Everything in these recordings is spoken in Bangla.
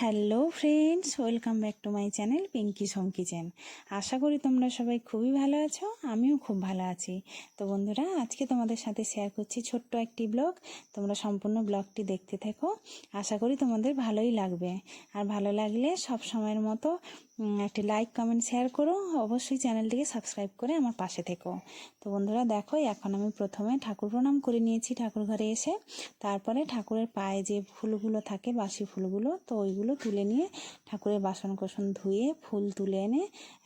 Hello friends, welcome back to my channel Pinky Som kitchen আশা করি তোমরা সবাই খুবই ভালো আছো, আমিও খুব ভালো আছি। তো বন্ধুরা, আজকে তোমাদের সাথে শেয়ার করছি ছোট্ট একটি ব্লগ তোমরা সম্পূর্ণ ব্লগটি দেখতে থেকো। আশা করি তোমাদের ভালোই লাগবে। আর ভালো লাগলে সব সময়ের মতো একটি লাইক কমেন্ট শেয়ার করো। অবশ্যই চ্যানেলটিকে সাবস্ক্রাইব করে আমার পাশে থেকো। তো বন্ধুরা, দেখো, এখন আমি প্রথমে ঠাকুর প্রণাম করে নিয়েছি ঠাকুর ঘরে এসে। তারপরে ঠাকুরের পায়ে যে ফুলগুলো থাকে, বাসি ফুলগুলো, তো ওইগুলো তুলে নিয়ে ঠাকুরের বাসন কোসন ধুয়ে ফুল তুলে এনে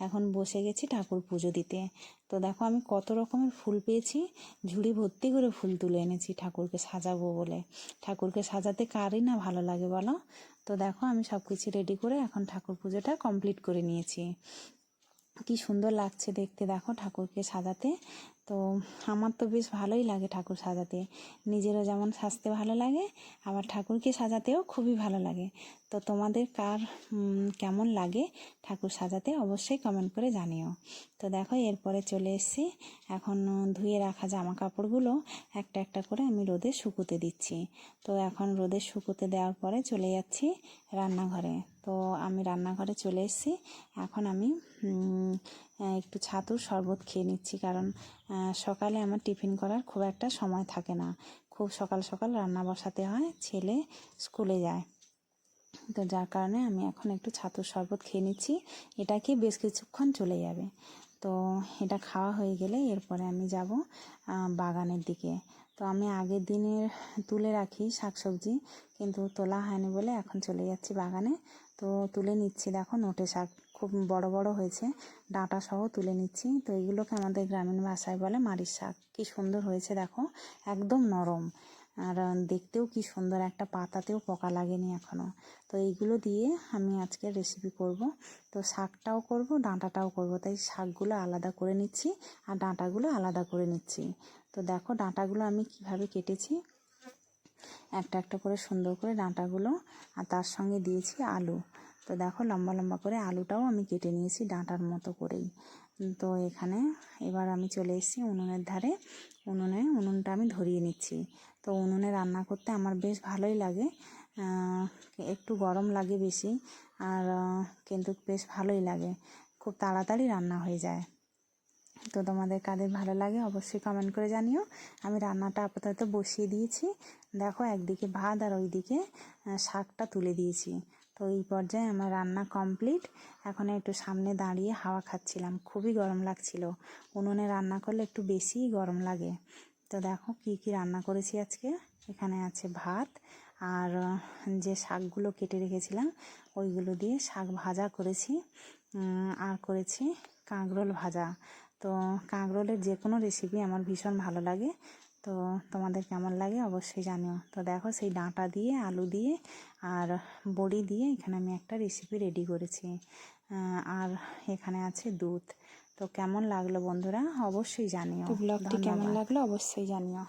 এখন বসে গেছি ঠাকুর পুজো দিতে। তো দেখো আমি কত রকমের ফুল পেয়েছি, ঝুড়ি ভর্তি করে ফুল তুলে এনেছি ঠাকুরকে সাজাবো বলে। ঠাকুরকে সাজাতে কারই না ভালো লাগে বলো? তো দেখো আমি সব কিছু রেডি করে এখন ঠাকুর পুজোটা কমপ্লিট করে নিয়েছি। কি সুন্দর লাগছে দেখতে, দেখো ঠাকুরকে সাজাতে। তো আমার তো বেশ ভালোই লাগে ঠাকুর সাজাতে। নিজেরও যেমন সাজতে ভালো লাগে, আবার ঠাকুরকে সাজাতেও খুবই ভালো লাগে। তো তোমাদের কার কেমন লাগে ঠাকুর সাজাতে অবশ্যই কমেন্ট করে জানিও। তো দেখো, এরপরে চলে এসেছি। এখন ধুয়ে রাখা জামা কাপড়গুলো একটা একটা করে আমি রোদে শুকোতে দিচ্ছি। তো এখন রোদে শুকোতে দেওয়ার পরে চলে যাচ্ছি রান্নাঘরে। তো আমি রান্নাঘরে চলে এসেছি। এখন আমি একটু ছাতুর শরবত খেয়ে নিচ্ছি কারণ সকালে আমার টিফিন করার খুব একটা সময় থাকে না। খুব সকাল সকাল রান্না বসাতে হয়, ছেলে স্কুলে যায়। তো যার কারণে আমি এখন একটু ছাতুর শরবত খেয়ে নিচ্ছি। এটা কি বেশ কিছুক্ষণ চলে যাবে। তো এটা খাওয়া হয়ে গেলে এরপরে আমি যাব বাগানের দিকে। তো আমি আগের দিনের তুলে রাখি শাকসবজি, কিন্তু তোলা হয়নি বলে এখন চলে যাচ্ছি বাগানে। তো তুলে নিচ্ছি দেখো নোটে শাক। খুব বড় বড় হয়েছে। ডাঁটা সহ তুলে নিচ্ছি। তো এগুলোকে আমাদের গ্রামীণ ভাষায় বলে মারির শাক। কি সুন্দর হয়েছে দেখো, একদম নরম। আর দেখতেও কি সুন্দর, একটা পাতাতেও পোকা লাগেনি এখনও তো এইগুলো দিয়ে আমি আজকে রেসিপি করব। তো শাকটাও করব, ডাঁটাটাও করব। তাই শাকগুলো আলাদা করে নিচ্ছি আর ডাঁটাগুলো আলাদা করে নিচ্ছি। তো দেখো, ডাঁটাগুলো আমি কীভাবে কেটেছি। একটা একটা করে সুন্দর করে ডাঁটাগুলো আর তার সঙ্গে দিয়েছি আলু। তো দেখো লম্বা লম্বা করে আলুটাও আমি কেটে নিয়েছি ডাঁটার মতো করেই। তো এখানে এবার আমি চলে এসেছি উনুনের ধারে। উনুনে, উনুনটা আমি ধরিয়ে নিচ্ছি। তো উনুনে রান্না করতে আমার বেশ ভালোই লাগে। একটু গরম লাগে বেশি আর কিন্তু বেশ ভালোই লাগে। খুব তাড়াতাড়ি রান্না হয়ে যায়। তো তোমাদের কাদের ভালো লাগে অবশ্যই কমেন্ট করে জানিও। আমি রান্নাটা আপাতত বসিয়ে দিয়েছি। দেখো একদিকে ভাত আর ওইদিকে শাকটা তুলে দিয়েছি। তো এই পর্যায়ে আমার রান্না কমপ্লিট। এখন একটু সামনে দাঁড়িয়ে হাওয়া খাচ্ছিলাম। খুবই গরম লাগছিল। উনুনে রান্না করলে একটু বেশিই গরম লাগে। তো দেখো কি কি রান্না করেছি আজকে। এখানে আছে ভাত আর যে শাকগুলো কেটে রেখেছিলাম, ওইগুলো দিয়ে শাক ভাজা করেছি। আর করেছি কাঁকরোল ভাজা। তো কাঁকরোলের যে কোনো রেসিপি আমার ভীষণ ভালো লাগে। তো তোমাদের কেমন লাগে অবশ্যই জানিও। তো দেখো সেই ডাঁটা দিয়ে আলু দিয়ে আর বড়ি দিয়ে এখানে আমি একটা রেসিপি রেডি করেছি। আর এখানে আছে দুধ। তো কেমন লাগল বন্ধুরা অবশ্যই জানিও। ব্লগটি কেমন লাগল অবশ্যই জানিও।